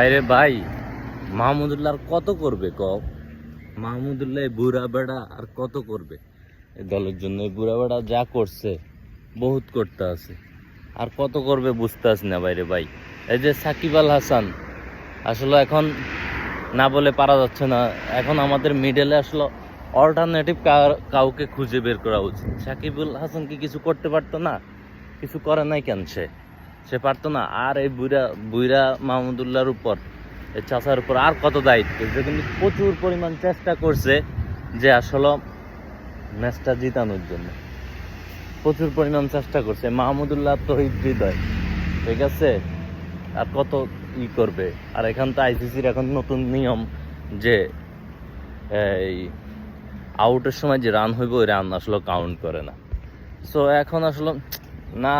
আরে ভাই, মাহমুদুল্লাহ আর কত করবে ক মাহমুদুল্লাহ বুড়া বেড়া আর কত করবে? দলের জন্য বুড়া বেড়া যা করছে, বহুত করতে আছে। আর কত করবে বুঝতে আছি না বাইরে ভাই। এই যে সাকিব আল হাসান, আসলে এখন না বলে পারা যাচ্ছে না। এখন আমাদের মিডলে আসলে অল্টারনেটিভ কাউকে খুঁজে বের করা উচিত। সাকিবুল হাসান কি কিছু করতে পারতো না? কিছু করে নাই কেন সে? সে পারতো না। আর এই বুইরা বুইরা মাহমুদুল্লাহর উপর, এই চাচার উপর আর কত দায়িত্ব? যে কিন্তু প্রচুর পরিমাণ চেষ্টা করছে যে আসলে ম্যাচটা জিতানোর জন্য। প্রচুর পরিমাণ চেষ্টা করছে। মাহমুদুল্লাহ তহিদ হৃদয়, ঠিক আছে? আর কত ই করবে? আর এখান তো আইসিসির এখন নতুন নিয়ম যে, এই আউটের সময় যে রান হইব, ওই রান আসলে কাউন্ট করে না। সো এখন আসলে না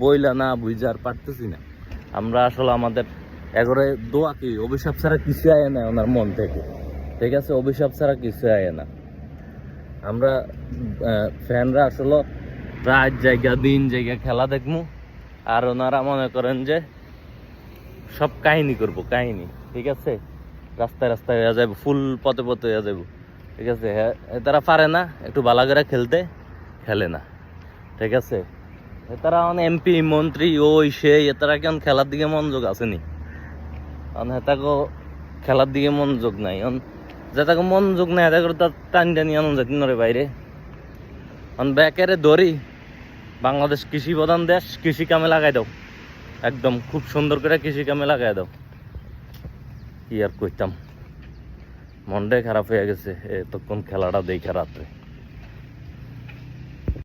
বইলা না বুঝা আর পারতেছি না। আমরা আসলে আমাদের এগরে দোয়া কি অভিশাপ ছাড়া কিছু আয় না ওনার মন থেকে। ঠিক আছে? অভিশাপ ছাড়া কিছু আয় না। আমরা ফ্যানরা আসলে রাত জায়গা, দিন জায়গা খেলা দেখমু। আর ওনারা মনে করেন যে সব কাহিনী করব, কাহিনী। ঠিক আছে? রাস্তায় রাস্তায় হয়ে যাব ফুল পথে পথে হয়ে যাব ঠিক আছে? হ্যাঁ তারা পারে না, একটু বালা করে খেলতে, খেলে না। ঠিক আছে? তারা মানে এমপি মন্ত্রী, ওই সেই তারা কেমন খেলার দিকে মনোযোগ আসেনি? কারণ হেতাকে খেলার দিকে মনোযোগ নাই। কারণ যেটাকে মনোযোগ নাই হেতা করে তার টান টানি আনন্দ যেতে নরে বাইরে। কারণ ব্যাকেরে দড়ি, বাংলাদেশ কৃষি প্রধান দেশ, কৃষি কামে লাগাই দাও। একদম খুব সুন্দর করে কৃষি কামে লাগাই দাও। কি আর কইতাম? মনটাই খারাপ হয়ে গেছে এতক্ষণ খেলাটা দেখে রাত্রে।